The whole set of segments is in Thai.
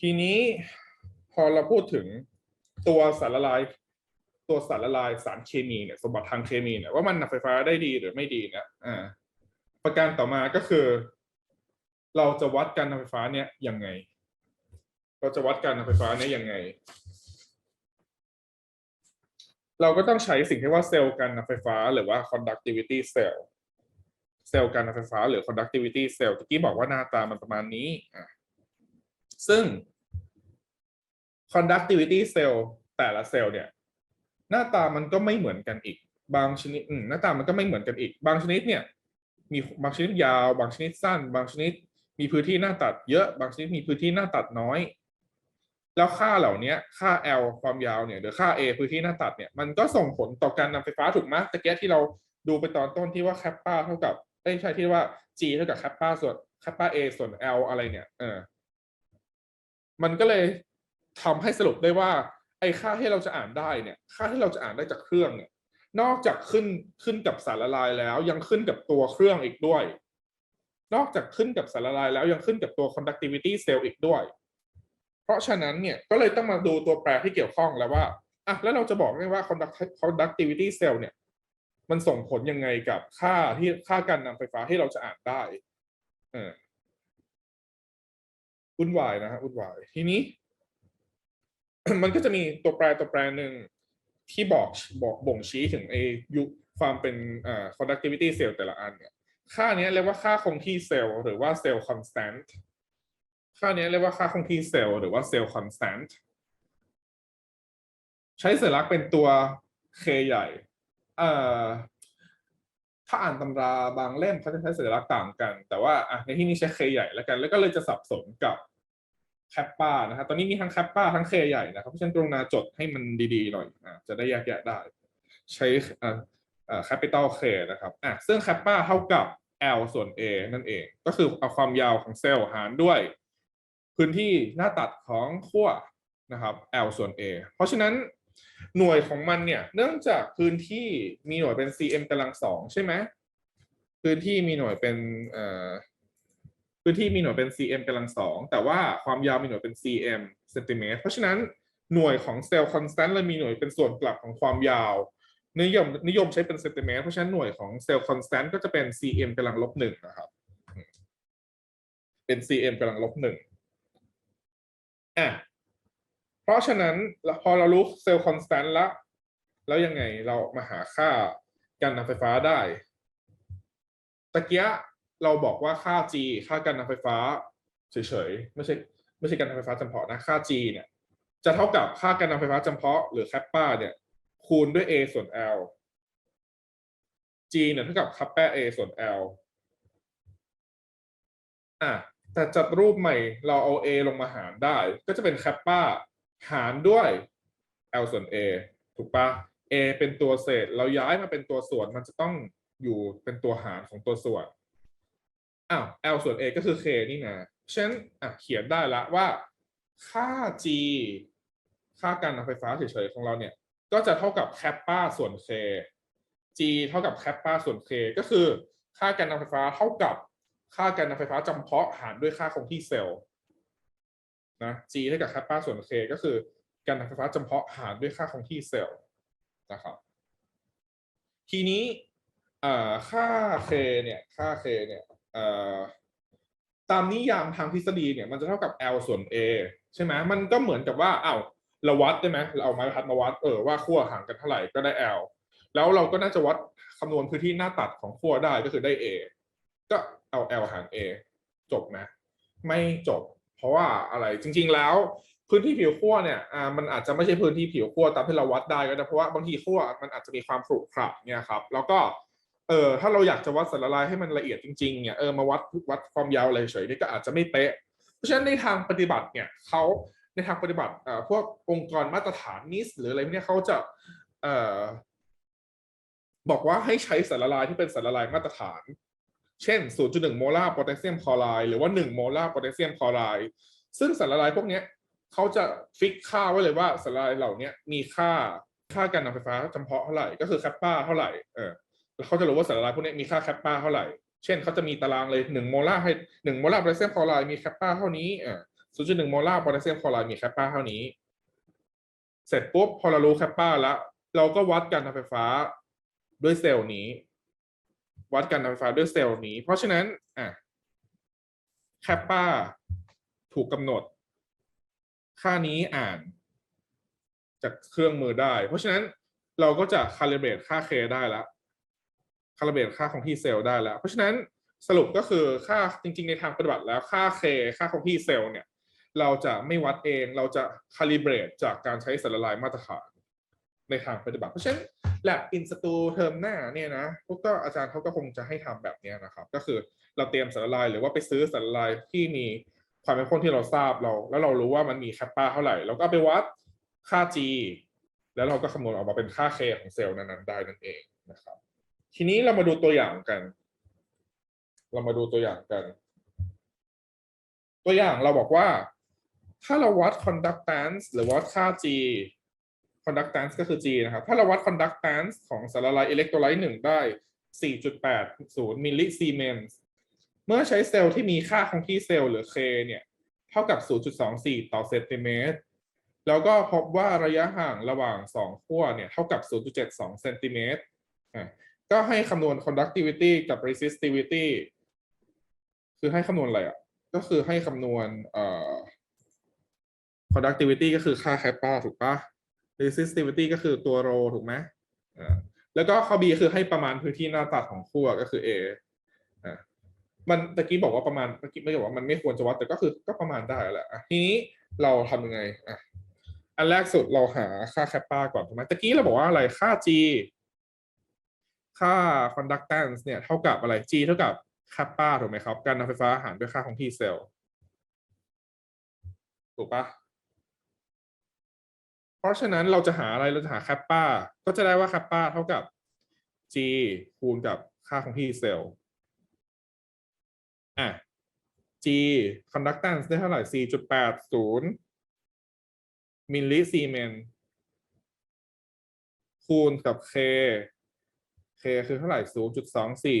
ทีนี้พอเราพูดถึงตัวสารละลายตัวสารละลายสารเคมีเนี่ยสมบัติทางเคมีเนี่ยว่ามันนำไฟฟ้าได้ดีหรือไม่ดีเนี่ยอ่าประการต่อมาก็คือ เราจะวัดการนำไฟฟ้าเนี่ยยังไง เราจะวัดการนำไฟฟ้าเนี่ยยังไง เราก็ต้องใช้สิ่งที่ว่าเซลล์การนำไฟฟ้า หรือว่า conductivity cell เซลล์การนำไฟฟ้า หรือ conductivity cell ตะกี้บอกว่าหน้าตามันประมาณนี้อะ ซึ่ง conductivity cell แต่ละเซลล์เนี่ย หน้าตามันก็ไม่เหมือนกันอีก บางชนิดหน้าตามันก็ไม่เหมือนกันอีก บางชนิดเนี่ย มีบางชนิดยาว บางชนิดสั้น บางชนิด มีพื้นที่หน้าตัดเยอะ บางชนิดมีพื้นที่หน้าตัดน้อย แล้วค่าเหล่านี้ค่า L ความยาวเนี่ยหรือค่า A พื้นที่หน้าตัดเนี่ยมันก็ส่งผลต่อการนำไฟฟ้าถูกไหมตะเกียที่เราดูไปตอนต้นที่ว่าแคปปาเท่ากับเอ้ยไม่ใช่ที่ว่า G เท่ากับแคปปาส่วนแคปปา A ส่วน L อะไรเนี่ยเออ มันก็เลยทำให้สรุปได้ว่า ไอ้ค่าที่เราจะอ่านได้เนี่ย ค่าที่เราจะอ่านได้จากเครื่องเนี่ย นอกจากขึ้นขึ้นกับสารละลายแล้ว ยังขึ้นกับตัวเครื่องอีกด้วย นอกจากขึ้นกับสารละลายแล้วยังขึ้นกับตัว conductivity cell อีกด้วย เพราะฉะนั้นเนี่ยก็เลยต้องมาดูตัวแปรที่เกี่ยวข้องแล้วว่าอะแล้วเราจะบอกได้ว่า conduct- conductivity cell เนี่ย มันส่งผลยังไงกับค่าที่ค่าการนำไฟฟ้าที่เราจะอ่านได้ เออ วุ่นวายนะฮะวุ่นวายทีนี้ มันก็จะมีตัวแปรตัวแปรหนึ่งที่บอกบอกบ่งชี้ถึงไอยุความเป็นอ่า conductivity cell แต่ละอันเนี่ย ค่าเนี้ยเรียกว่าค่าคงที่เซลล์หรือว่าเซลล์ constant ค่าเนี้ยเรียกว่าค่าคงที่เซลล์หรือว่าเซลล์ constant ใช้สัญลักษณ์เป็นตัว k ใหญ่ เอ่อ ถ้าอ่านตำราบางเล่มเขาจะใช้สัญลักษณ์ต่างกัน แต่ว่าในที่นี้ใช้ k ใหญ่แล้วกัน แล้วก็เลยจะสับสนกับแคปปานะครับตอนนี้มีทั้งแคปปาทั้ง k ใหญ่นะครับเพราะฉะนั้นกรุณาจดให้มันดีๆหน่อยอะจะได้แยกแยะได้ ใช้อ่าเอ่อ capital K นะครับอะซึ่ง kappa เท่ากับ L ส่วน A นั่นเอง ก็คือเอาความยาวของเซลล์หารด้วย พื้นที่หน้าตัดของขั้วนะครับ L ส่วน A เพราะฉะนั้น หน่วยของมันเนี่ย เนื่องจากพื้นที่มีหน่วยเป็น cm กำลังสองใช่ไหมพื้นที่มีหน่วยเป็นเอ่อพื้นที่มีหน่วยเป็น cm กำลังสองแต่ว่าความยาวมีหน่วยเป็น cm เซนติเมตรเพราะฉะนั้นหน่วยของเซลล์ constant เลยมีหน่วยเป็นส่วนกลับของความยาวนิยมนิยมใช้เป็นเซนติเมตรเพราะฉะนั้นหน่วยของเซลล์คอนสแตนต์ก็จะเป็น cm กำลังลบหนึ่งนะครับ เป็น cm กำลังลบหนึ่งอะ เพราะฉะนั้นพอเรารู้เซลล์คอนสแตนต์แล้วแล้วยังไงเรามาหาค่าการนำไฟฟ้าได้ตะเกียเราบอกว่าค่า g ค่าการนำไฟฟ้าเฉยๆไม่ใช่ไม่ใช่การนำไฟฟ้าจำเพาะนะค่า g เนี่ยจะเท่ากับค่าการนำไฟฟ้าจำเพาะหรือแคปปาเนี่ยคูณด้วย a ส่วน l g เนี่ยเท่ากับ kappa a ส่วน l อะแต่จัดรูปใหม่เราเอา a ลงมาหารได้ ก็จะเป็น kappa หารด้วย l ส่วน a ถูกปะ a เป็นตัวเศษ เราย้ายมาเป็นตัวส่วนมันจะต้องอยู่เป็นตัวหารของตัวส่วนอ้าว l ส่วน a ก็คือ k นี่นะฉะนั้นอะเขียนได้ละว่า ค่า g ค่าการนำไฟฟ้าเฉยๆของเราเนี่ย ก็จะเท่ากับแคปปาส่วน k g เท่ากับแคปปาส่วน k ก็คือ ค่าการนำไฟฟ้าเท่ากับค่าการนำไฟฟ้าจำเพาะหารด้วยค่าคงที่เซลล์ นะ g เท่ากับแคปปาส่วน k ก็คือการนำไฟฟ้าจำเพาะหารด้วยค่าคงที่เซลล์นะครับ ทีนี้อ่อค่า k เนี่ยค่า k เนี่ยอ่อตามนิยามทางทฤษฎีเนี่ยมันจะเท่ากับ l ส่วน a ใช่ไหมมันก็เหมือนกับว่าอ้าวเราวัดได้ไหมเราเอาไม้บรรทัดมาวัดเออว่าขั้วห่างกันเท่าไหร่ก็ได้ L แล้วเราก็น่าจะวัดคำนวณพื้นที่หน้าตัดของขั้วได้ก็คือได้ A ก็เอา L หาร A จบไหมไม่จบ ราะว่าอะไรจริง ๆ แล้ว พื้นที่ผิวขั้วเนี่ยอ่ามันอาจจะไม่ใช่พื้นที่ผิวขั้วตามที่เราวัดได้ก็ได้เพราะว่าบางทีขั้วมันอาจจะมีความขรุขระเนี่ยครับแล้วก็เออถ้าเราอยากจะวัดสารละลายให้มันละเอียดจริงๆเนี่ยเออมาวัดวัดความยาวอะไรเฉยๆนี่ก็อาจจะไม่เป๊ะ เพราะฉะนั้นในทางปฏิบัติเนี่ยเขาในทางปฏิบัติเอ่อพวกองค์กรมาตรฐานนิสหรืออะไรพวกเนี้ยเขาจะเอ่อบอกว่าให้ใช้สารละลายที่เป็นสารละลายมาตรฐาน เช่น 0.1 โมลาร์โพแทสเซียมคลอไรด์หรือว่า 1 โมลาร์โพแทสเซียมคลอไรด์ซึ่งสารละลายพวกนี้เขาจะฟิกค่าไว้เลยว่าสารละลายเหล่านี้มีค่าค่าการนำไฟฟ้าจำเพาะเท่าไหร่ก็คือแคปปาเท่าไหร่เออแล้วเขาจะรู้ว่าสารละลายพวกนี้มีค่าแคปปาเท่าไหร่ เช่นเขาจะมีตารางเลย 1 โมลาร์ให้1โมลาร์โพแทสเซียมคลอไรด์มีแคปปาเท่านี้เออ0.1 โมลาร์โพแทสเซียมคลอไรด์มีแคปป้าเท่านี้ เสร็จปุ๊บพอเรารู้แคปป้าแล้วเราก็วัดการทำไฟฟ้าด้วยเซลล์นี้ วัดการทำไฟฟ้าด้วยเซลล์นี้ เพราะฉะนั้นอะแคปป้าถูกกำหนด ค่านี้อ่าน จากเครื่องมือได้ เพราะฉะนั้นเราก็จะคาลิเบรตค่า k ได้แล้วคาลิเบรตค่าคงที่เซลล์ได้แล้ว เพราะฉะนั้นสรุปก็คือค่าจริง ๆ ในทางปฏิบัติแล้วค่า k ค่าคงที่เซลล์เนี่ย เราจะไม่วัดเองเราจะคาลิเบรตจากการใช้สารละลายมาตรฐานในทางปฏิบัติ เพราะฉะนั้น แลบอินสตูเทอมหน้าเนี่ยนะพวกก็อาจารย์เขาก็คงจะให้ทำแบบนี้นะครับ ก็คือเราเตรียมสารละลายหรือว่าไปซื้อสารละลายที่มีความเป็นข้นที่เราทราบเรา แล้วเรารู้ว่ามันมีแคปป้าเท่าไหร่เราก็ไปวัดค่า G แล้วเราก็คำนวณออกมาเป็นค่า K ของเซลล์นั้นๆได้นั่นเองนะครับ ทีนี้เรามาดูตัวอย่างกัน เรามาดูตัวอย่างกัน ตัวอย่างเราบอกว่าถ้าเราวัด conductance หรือวัดค่า G conductance ก็คือ G นะครับ ถ้าเราวัด conductance ของสารละลายอิเล็กโทรไลต์หนึ่งได้ 4.80 มิลลิซีเมนส์เมื่อใช้เซลล์ที่มีค่าคงที่เซลล์หรือ K เนี่ย เท่ากับ 0.24 ต่อเซนติเมตร แล้วก็พบว่าระยะห่างระหว่างสองขั้วเนี่ย เท่ากับ 0.72 เซนติเมตรอะก็ให้คำนวณ conductivity กับ resistivity คือให้คำนวณอะไรอะ ก็คือให้คำนวณเอ่อ conductivity ก็คือค่า kappa ถูกปะ resistivity ก็คือตัวโรถูกไหมอ่าแล้วก็ข้อ B คือให้ประมาณพื้นที่หน้าตัดของขั้วก็คือ A อ่ามันตะกี้บอกว่าประมาณตะกี้ไม่ได้บอกว่ามันไม่ควรจะวัดแต่ก็คือก็ประมาณได้แหละทีนี้เราทำยังไงอะอันแรกสุดเราหาค่า kappa ก่อนถูกไหมตะกี้เราบอกว่าอะไรค่า G ค่า conductance เนี่ยเท่ากับอะไร G เท่ากับ kappa ถูกไหมครับ การนำไฟฟ้าหารด้วยค่าของที่เซลถูกปะ ราะฉะนั้นเราจะหาอะไรเราจะหา kappa ก็จะได้ว่า kappa เท่ากับ G คูณกับค่าของที่เซลล์อะ G conductance ได้เท่าไหร่ 4.80 มิลลิซีเมนคูณกับ K K คือเท่าไหร่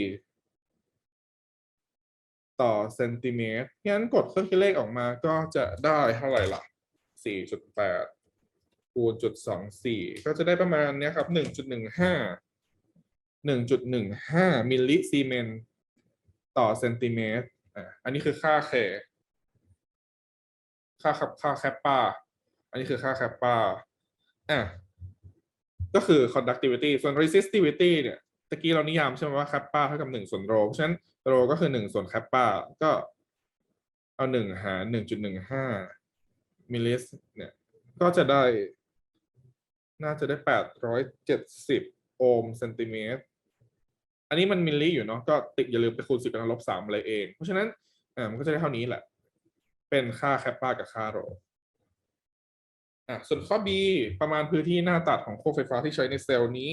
0.24 ต่อเซนติเมตรงั้นกดเครื่องคิดเลขออกมาก็จะได้เท่าไหร่ล่ะ 4.8 คูณจุด24ก็จะได้ประมาณเนี้ยครับ1.15 1.15มิลลิซีเมนต่อเซนติเมตรอะอันนี้คือค่า K ค่าครับค่าแคปปาอันนี้คือค่าแคปปาอะก็คือ conductivity ส่วน resistivity เนี่ยตะกี้เรานิยามใช่ไหมว่า kappa เท่ากับหนึ่งส่วนโรเพราะฉะนั้นโรก็คือหนึ่งส่วน kappa ก็เอาหนึ่งหารหนึ่งจุดหนึ่งห้ามิลลิสเนี่ยก็จะได้ น่าจะได้แปดร้อยเจ็ดสิบโอห์มเซนติเมตร อันนี้มันมิลลิอยู่เนาะ ก็ติดอย่าลืมไปคูณสิบกำลังลบสามอะไรเอง เพราะฉะนั้นอ่ามันก็จะได้เท่านี้แหละ เป็นค่า kappa กับค่าโรอะส่วนข้อ B ประมาณพื้นที่หน้าตัดของขั้วไฟฟ้าที่ใช้ในเซลล์นี้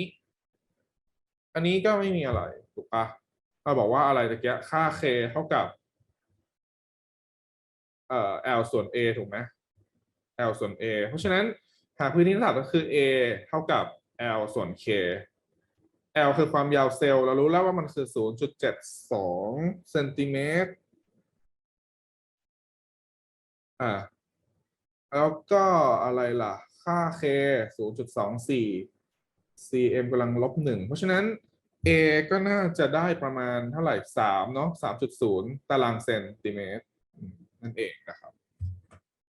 อันนี้ก็ไม่มีอะไร ถูกปะเราบอกว่าอะไรตะเกียค่า K เท่ากับเอ่อ L ส่วน A ถูกไหม L ส่วน A เพราะฉะนั้น หาพื้นที่หน้าตัดก็คือ A เท่ากับ L ส่วน K L คือความยาวเซลล์เรารู้แล้วว่ามันคือ 0.72เซนติเมตรอ่าแล้วก็อะไรล่ะ ค่า K 0.24 cm กำลังลบหนึ่งเพราะฉะนั้น A ก็น่าจะได้ประมาณเท่าไหร่สามเนาะ3.0 ตารางเซนติเมตรนั่นเองนะครับ